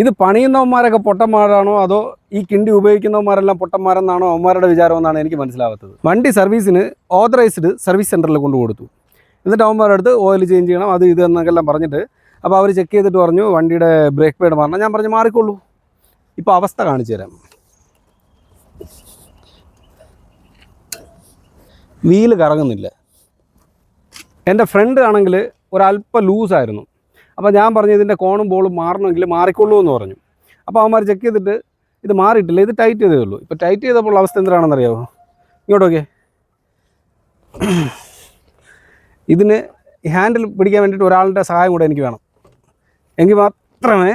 ഇത് പണിയുന്നവന്മാരൊക്കെ പൊട്ടന്മാരാണോ? അതോ ഈ കിണ്ടി ഉപയോഗിക്കുന്നവന്മാരെല്ലാം പൊട്ടന്മാരെന്നാണോ? അവന്മാരുടെ വിചാരമെന്നാണ് എനിക്ക് മനസ്സിലാവാത്തത്. വണ്ടി സർവീസിന് ഓതറൈസ്ഡ് സർവീസ് സെന്ററിൽ കൊണ്ടു കൊടുത്തു എന്നിട്ട് അവന്മാരുടെ അടുത്ത് ഓയിൽ ചേഞ്ച് ചെയ്യണം അത് ഇത് എന്നൊക്കെല്ലാം പറഞ്ഞിട്ട് അപ്പോൾ അവർ ചെക്ക് ചെയ്തിട്ട് പറഞ്ഞു വണ്ടിയുടെ ബ്രേക്ക് പേഡ് മാറണം. ഞാൻ പറഞ്ഞു മാറിക്കൊള്ളൂ ഇപ്പോൾ അവസ്ഥ കാണിച്ചു തരാം. വീൽ കറങ്ങുന്നില്ല. എന്റെ ഫ്രണ്ട് ആണെങ്കിൽ ഒരല്പം ലൂസായിരുന്നു അപ്പോൾ ഞാൻ പറഞ്ഞു ഇതിന്റെ കോണും ബോളും മാറണമെങ്കിൽ മാറിക്കൊള്ളൂ എന്ന് പറഞ്ഞു. അപ്പോൾ അവന്മാർ ചെക്ക് ചെയ്തിട്ട് ഇത് മാറിയിട്ടില്ല ഇത് ടൈറ്റ് ചെയ്തേ ഉള്ളൂ. ഇപ്പോൾ ടൈറ്റ് ചെയ്തപ്പോൾ അവസ്ഥ എന്തിനാണെന്ന് അറിയാമോ ഇങ്ങോട്ടൊക്കെ ഇതിന് ഹാൻഡിൽ പിടിക്കാൻ വേണ്ടിയിട്ട് ഒരാളുടെ സഹായം കൂടെ എനിക്ക് വേണം. എങ്കിൽ മാത്രമേ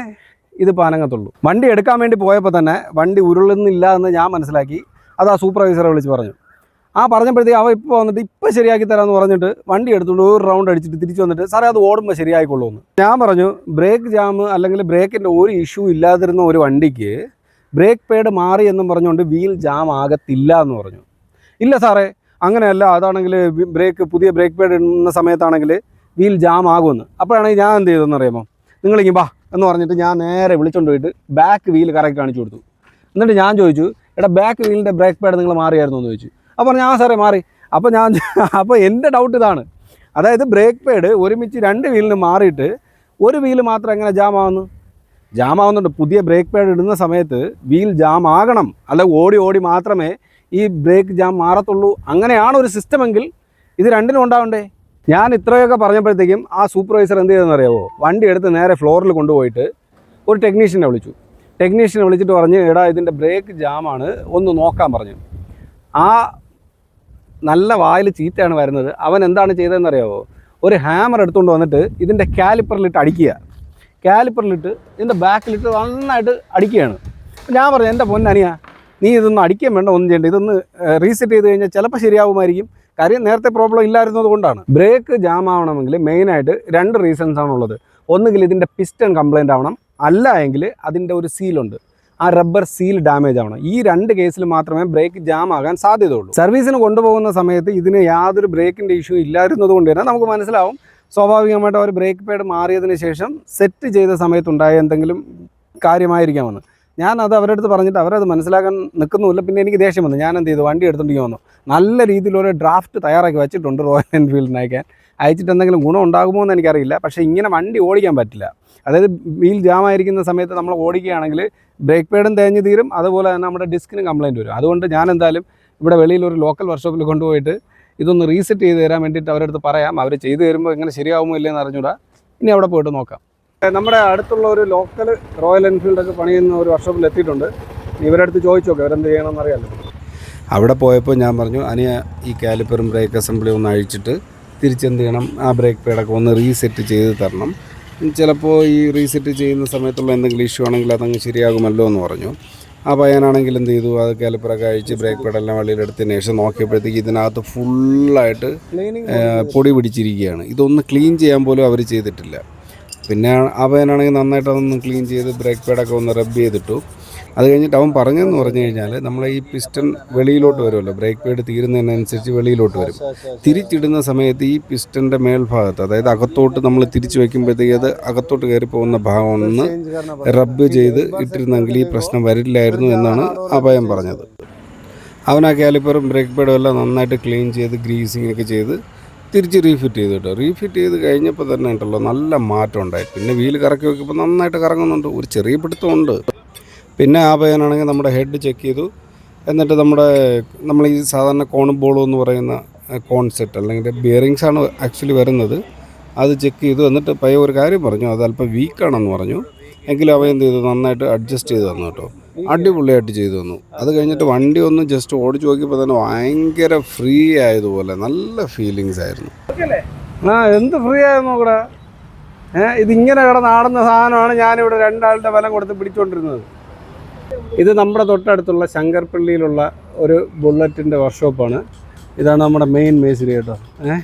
ഇത് പാനങ്ങത്തുള്ളൂ വണ്ടി എടുക്കാൻ വേണ്ടി പോയപ്പോൾ തന്നെ വണ്ടി ഉരുളുന്നില്ല എന്ന് ഞാൻ മനസ്സിലാക്കി. അത് ആ സൂപ്പർവൈസറെ വിളിച്ച് പറഞ്ഞു. ആ പറഞ്ഞപ്പോഴത്തേക്ക് അവ ഇപ്പോൾ വന്നിട്ട് ഇപ്പോൾ ശരിയാക്കി തരാമെന്ന് പറഞ്ഞിട്ട് വണ്ടി എടുത്തുകൊണ്ട് ഒരു റൗണ്ട് അടിച്ചിട്ട് തിരിച്ചു വന്നിട്ട് സാറേ അത് ഓടുമ്പോൾ ശരിയായിക്കൊള്ളൂ എന്ന് ഞാൻ പറഞ്ഞു ബ്രേക്ക് ജാം അല്ലെങ്കിൽ ബ്രേക്കിന്റെ ഒരു ഇഷ്യൂ ഇല്ലാതിരുന്ന ഒരു വണ്ടിക്ക് ബ്രേക്ക് പേഡ് മാറി എന്നും പറഞ്ഞുകൊണ്ട് വീൽ ജാം ആകത്തില്ല എന്ന് പറഞ്ഞു. ഇല്ല സാറേ അങ്ങനെയല്ല. അതാണെങ്കിൽ ബ്രേക്ക് പുതിയ ബ്രേക്ക് പേഡ് ഇടുന്ന സമയത്താണെങ്കിൽ വീൽ ജാം ആകുമെന്ന്. അപ്പോഴാണെങ്കിൽ ഞാൻ എന്ത് ചെയ്തെന്ന് അറിയാമോ? നിങ്ങളിങ്ങി വാ എന്ന് പറഞ്ഞിട്ട് ഞാൻ നേരെ വിളിച്ചുകൊണ്ട് പോയിട്ട് ബാക്ക് വീൽ കറക്റ്റ് കാണിച്ചു കൊടുത്തു. എന്നിട്ട് ഞാൻ ചോദിച്ചു എടാ ബാക്ക് വീലിന്റെ ബ്രേക്ക് പാഡ് നിങ്ങൾ മാറിയായിരുന്നു? എന്ന് ചോദിച്ചു. അപ്പോൾ പറഞ്ഞു ആ സാറേ മാറി. അപ്പോൾ ഞാൻ അപ്പോൾ എന്റെ ഡൗട്ട് ഇതാണ്. അതായത് ബ്രേക്ക് പാഡ് ഒരുമിച്ച് രണ്ട് വീലിന് മാറിയിട്ട് ഒരു വീൽ മാത്രം എങ്ങനെ ജാം ആവുന്നു? ജാം ആവുന്നുണ്ട്. പുതിയ ബ്രേക്ക് പാഡ് ഇടുന്ന സമയത്ത് വീൽ ജാം ആകണം. അല്ല ഓടി ഓടി മാത്രമേ ഈ ബ്രേക്ക് ജാം മാറത്തുള്ളൂ. അങ്ങനെയാണ് ഒരു സിസ്റ്റമെങ്കിൽ ഇത് രണ്ടിനും ഉണ്ടാവണ്ടേ? ഞാൻ ഇത്രയൊക്കെ പറഞ്ഞപ്പോഴത്തേക്കും ആ സൂപ്പർവൈസർ എന്ത് ചെയ്തെന്ന് അറിയാവോ? വണ്ടി എടുത്ത് നേരെ ഫ്ലോറിൽ കൊണ്ടുപോയിട്ട് ഒരു ടെക്നീഷ്യനെ വിളിച്ചു. ടെക്നീഷ്യനെ വിളിച്ചിട്ട് പറഞ്ഞ് എടാ ഇതിന്റെ ബ്രേക്ക് ജാമാണ് ഒന്ന് നോക്കാൻ പറഞ്ഞു. ആ നല്ല വായിൽ ചീത്തയാണ് വരുന്നത്. അവൻ എന്താണ് ചെയ്തതെന്ന് അറിയാമോ ഒരു ഹാമർ എടുത്തുകൊണ്ട് വന്നിട്ട് ഇതിന്റെ കാലിപ്പറിലിട്ട് അടിക്കുക. കാലിപ്പറിലിട്ട് ഇതിന്റെ ബാക്കിലിട്ട് നന്നായിട്ട് അടിക്കുകയാണ്. ഞാൻ പറഞ്ഞു എന്റെ പൊന്നനിയ നീ ഇതൊന്നും അടിക്കാൻ വേണ്ട ഒന്നും ചെയ്യണ്ട. ഇതൊന്ന് റീസെറ്റ് ചെയ്ത് കഴിഞ്ഞാൽ ചിലപ്പോൾ ശരിയാവുമായിരിക്കും. കാര്യം നേരത്തെ പ്രോബ്ലം ഇല്ലായിരുന്നത് കൊണ്ടാണ്. ബ്രേക്ക് ജാം ആവണമെങ്കിൽ മെയിനായിട്ട് രണ്ട് റീസൺസ് ആണുള്ളത്. ഒന്നുകിൽ ഇതിന്റെ പിസ്റ്റൺ കംപ്ലൈന്റ് ആവണം. അല്ല എങ്കിൽ അതിന്റെ ഒരു സീലുണ്ട് ആ റബ്ബർ സീൽ ഡാമേജ് ആവണം. ഈ രണ്ട് കേസിൽ മാത്രമേ ബ്രേക്ക് ജാം ആകാൻ സാധ്യതയുള്ളൂ. സർവീസിന് കൊണ്ടുപോകുന്ന സമയത്ത് ഇതിന് യാതൊരു ബ്രേക്കിന്റെ ഇഷ്യൂ ഇല്ലായിരുന്നത് കൊണ്ട് തന്നെ നമുക്ക് മനസ്സിലാവും. സ്വാഭാവികമായിട്ട് അവർ ബ്രേക്ക് പാഡ് മാറിയതിന് ശേഷം സെറ്റ് ചെയ്ത സമയത്തുണ്ടായ എന്തെങ്കിലും കാര്യമായിരിക്കാമെന്ന്. ഞാൻ അത് അവരുടെ അടുത്ത് പറഞ്ഞിട്ട് അവരത് മനസ്സിലാക്കാൻ നിൽക്കുന്നുമില്ല. പിന്നെ എനിക്ക് ദേഷ്യം വന്നു. ഞാൻ എന്ത് ചെയ്തു? വണ്ടി എടുത്തുകൊണ്ട് വന്നു. നല്ല രീതിയിലൊരു ഡ്രാഫ്റ്റ് തയ്യാറാക്കി വെച്ചിട്ടുണ്ട് റോയൽ എൻഫീൽഡിന് അയക്കാൻ അയച്ചിട്ട് എന്തെങ്കിലും ഗുണം ഉണ്ടാകുമോ എന്ന് എനിക്കറിയില്ല. പക്ഷേ ഇങ്ങനെ വണ്ടി ഓടിക്കാൻ പറ്റില്ല. അതായത് വീൽ ജാം ആയിരിക്കുന്ന സമയത്ത് നമ്മൾ ഓടിക്കുകയാണെങ്കിൽ ബ്രേക്ക് പേഡും തേഞ്ഞു തീരും. അതുപോലെ തന്നെ നമ്മുടെ ഡിസ്കിനും കംപ്ലയിന്റ് വരും. അതുകൊണ്ട് ഞാൻ എന്തായാലും ഇവിടെ വെളിയിൽ ഒരു ലോക്കൽ വർക്ക്ഷോപ്പിൽ കൊണ്ടുപോയിട്ട് ഇതൊന്ന് റീസെറ്റ് ചെയ്ത് തരാൻ വേണ്ടിയിട്ട് അവരടുത്ത് പറയാം. അവർ ചെയ്തു തരുമ്പോൾ എങ്ങനെ ശരിയാവുമോ ഇല്ലയെന്ന് അറിഞ്ഞൂടാ ഇനി അവിടെ പോയിട്ട് നോക്കാം. നമ്മുടെ അടുത്തുള്ള ഒരു ലോക്കൽ റോയൽ എൻഫീൽഡൊക്കെ പണിയുന്ന ഒരു വർക്ക്ഷോപ്പിൽ എത്തിയിട്ടുണ്ട്. ഇവരടുത്ത് ചോദിച്ചോക്കെ ഇവരെന്ത് ചെയ്യണമെന്ന് അറിയാമല്ലോ അവിടെ പോയപ്പോൾ ഞാൻ പറഞ്ഞു അനിയ ഈ കാലിപ്പറും ബ്രേക്ക് അസംബ്ലി ഒന്ന് അഴിച്ചിട്ട് തിരിച്ചെന്ത് ചെയ്യണം? ആ ബ്രേക്ക് പാഡൊക്കെ ഒന്ന് റീസെറ്റ് ചെയ്ത് തരണം. ചിലപ്പോൾ ഈ റീസെറ്റ് ചെയ്യുന്ന സമയത്തുള്ള എന്തെങ്കിലും ഇഷ്യൂ ആണെങ്കിൽ അതങ്ങ് ശരിയാകുമല്ലോ എന്ന് പറഞ്ഞു. ആ പയ്യനാണെങ്കിൽ എന്ത് ചെയ്തു? അത് കാലിപ്പറൊക്കെ അഴിച്ച് ബ്രേക്ക് പേഡെല്ലാം വെളിയിലെടുത്തതിന് ശേഷം നോക്കിയപ്പോഴത്തേക്ക് ഇതിനകത്ത് ഫുള്ളായിട്ട് പൊടി പിടിച്ചിരിക്കുകയാണ്. ഇതൊന്ന് ക്ലീൻ ചെയ്യാൻ പോലും അവർ ചെയ്തിട്ടില്ല. പിന്നെ ആ പയ്യനാണെങ്കിൽ നന്നായിട്ട് അതൊന്ന് ക്ലീൻ ചെയ്ത് ബ്രേക്ക് പാഡൊക്കെ ഒന്ന് റബ്ബ് ചെയ്തിട്ടു. അത് കഴിഞ്ഞിട്ട് അവൻ പറഞ്ഞതെന്ന് പറഞ്ഞു കഴിഞ്ഞാൽ നമ്മളെ ഈ പിസ്റ്റൺ വെളിയിലോട്ട് വരുമല്ലോ. ബ്രേക്ക് പേഡ് തീരുന്നതിനനുസരിച്ച് വെളിയിലോട്ട് വരും. തിരിച്ചിടുന്ന സമയത്ത് ഈ പിസ്റ്റന്റെ മേൽഭാഗത്ത് അതായത് അകത്തോട്ട് നമ്മൾ തിരിച്ചു വയ്ക്കുമ്പോഴത്തേക്ക് അത് അകത്തോട്ട് കയറി പോകുന്ന ഭാഗം ഒന്ന് റബ്ബ് ചെയ്ത് ഇട്ടിരുന്നെങ്കിൽ ഈ പ്രശ്നം വരില്ലായിരുന്നു എന്നാണ് അഭയം പറഞ്ഞത്. അവൻ ആ കാലിപ്പറും ബ്രേക്ക് പേഡും എല്ലാം നന്നായിട്ട് ക്ലീൻ ചെയ്ത് ഗ്രീസിങ് ഒക്കെ ചെയ്ത് തിരിച്ച് റീഫിറ്റ് ചെയ്തു കേട്ടോ. റീഫിറ്റ് ചെയ്ത് കഴിഞ്ഞപ്പോൾ തന്നെ ഉണ്ടല്ലോ നല്ല മാറ്റം ഉണ്ടായി. പിന്നെ വീൽ കറക്കി വെക്കുമ്പോൾ നന്നായിട്ട് കറങ്ങുന്നുണ്ട്. ഒരു ചെറിയ പിടുത്തമുണ്ട് പിന്നെ ആ പയ്യനാണെങ്കിൽ നമ്മുടെ ഹെഡ് ചെക്ക് ചെയ്തു. എന്നിട്ട് നമ്മുടെ നമ്മൾ ഈ സാധാരണ കോൺ ബോളും എന്ന് പറയുന്ന കോൺ സെറ്റ് അല്ലെങ്കിൽ ബിയറിങ്സ് ആണ് ആക്ച്വലി വരുന്നത്. അത് ചെക്ക് ചെയ്തു. എന്നിട്ട് പയ്യ ഒരു കാര്യം പറഞ്ഞു. അത് അല്പം വീക്കാണെന്ന് പറഞ്ഞു. എങ്കിലും അവ എന്ത് ചെയ്തു? നന്നായിട്ട് അഡ്ജസ്റ്റ് ചെയ്ത് തന്നു കേട്ടോ. അടിപൊളിയായിട്ട് ചെയ്തു തന്നു. അത് കഴിഞ്ഞിട്ട് വണ്ടി ഒന്ന് ജസ്റ്റ് ഓടിച്ചു നോക്കിയപ്പോൾ തന്നെ ഭയങ്കര ഫ്രീ ആയതുപോലെ നല്ല ഫീലിങ്സ് ആയിരുന്നു. ആ എന്ത് ഫ്രീ ആയിരുന്നു നോക്കടാ. ഏഹ് ഇതിങ്ങനെ കിടന്ന് ആടുന്ന സാധനമാണ് ഞാനിവിടെ രണ്ടാളുടെ ബലം കൊടുത്ത് പിടിച്ചുകൊണ്ടിരുന്നത് ഇത് നമ്മുടെ തൊട്ടടുത്തുള്ള ശങ്കർപ്പള്ളിയിലുള്ള ഒരു ബുള്ളറ്റിന്റെ വർക്ക്ഷോപ്പാണ്. ഇതാണ് നമ്മുടെ മെയിൻ മേസിരി കേട്ടോ. ഏഹ്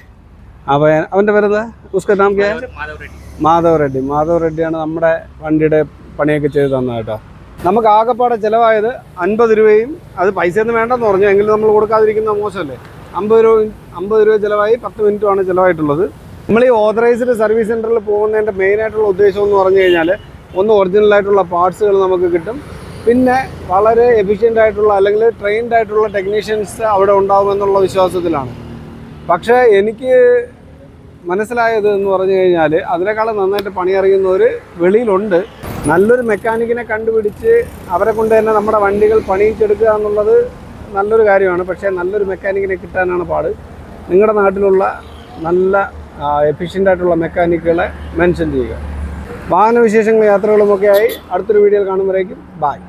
അപ്പോൾ അവന്റെ പേരെന്താ? ഉസ്ക നാം കേ മാധവ് റെഡ്ഡി. മാധവ് റെഡ്ഡിയാണ് നമ്മുടെ വണ്ടിയുടെ പണിയൊക്കെ ചെയ്ത് തന്നത് കേട്ടോ. നമുക്ക് ആകെപ്പാടെ ചിലവായത് അൻപത് രൂപയും അത് പൈസയൊന്നും വേണ്ടെന്ന് പറഞ്ഞു. എങ്കിലും നമ്മൾ കൊടുക്കാതിരിക്കുന്ന മോശമല്ലേ? അമ്പത് രൂപ അമ്പത് രൂപ ചിലവായി പത്ത് മിനിറ്റുമാണ് ചിലവായിട്ടുള്ളത്. നമ്മൾ ഈ ഓതറൈസ്ഡ് സർവീസ് സെന്ററിൽ പോകുന്നതിന്റെ മെയിനായിട്ടുള്ള ഉദ്ദേശം എന്ന് പറഞ്ഞു കഴിഞ്ഞാൽ ഒന്ന് ഒറിജിനലായിട്ടുള്ള പാർട്സുകൾ നമുക്ക് കിട്ടും. പിന്നെ വളരെ എഫിഷ്യന്റ് ആയിട്ടുള്ള അല്ലെങ്കിൽ ട്രെയിൻഡ് ആയിട്ടുള്ള ടെക്നീഷ്യൻസ് അവിടെ ഉണ്ടാകുമെന്നുള്ള വിശ്വാസത്തിലാണ്. പക്ഷേ എനിക്ക് മനസ്സിലായത് എന്ന് പറഞ്ഞു കഴിഞ്ഞാൽ അതിനേക്കാളും നന്നായിട്ട് പണിയറിയുന്നവർ വെളിയിലുണ്ട്. നല്ലൊരു മെക്കാനിക്കിനെ കണ്ടുപിടിച്ച് അവരെ കൊണ്ട് തന്നെ നമ്മുടെ വണ്ടികൾ പണിയിച്ചെടുക്കുക എന്നുള്ളത് നല്ലൊരു കാര്യമാണ്. പക്ഷേ നല്ലൊരു മെക്കാനിക്കിനെ കിട്ടാനാണ് പാട്. നിങ്ങളുടെ നാട്ടിലുള്ള നല്ല എഫിഷ്യന്റ് ആയിട്ടുള്ള മെക്കാനിക്കുകളെ മെൻഷൻ ചെയ്യുക. വാഹനവിശേഷങ്ങളും യാത്രകളുമൊക്കെ ആയി അടുത്തൊരു വീഡിയോയിൽ കാണുമ്പോഴേക്കും ബായ്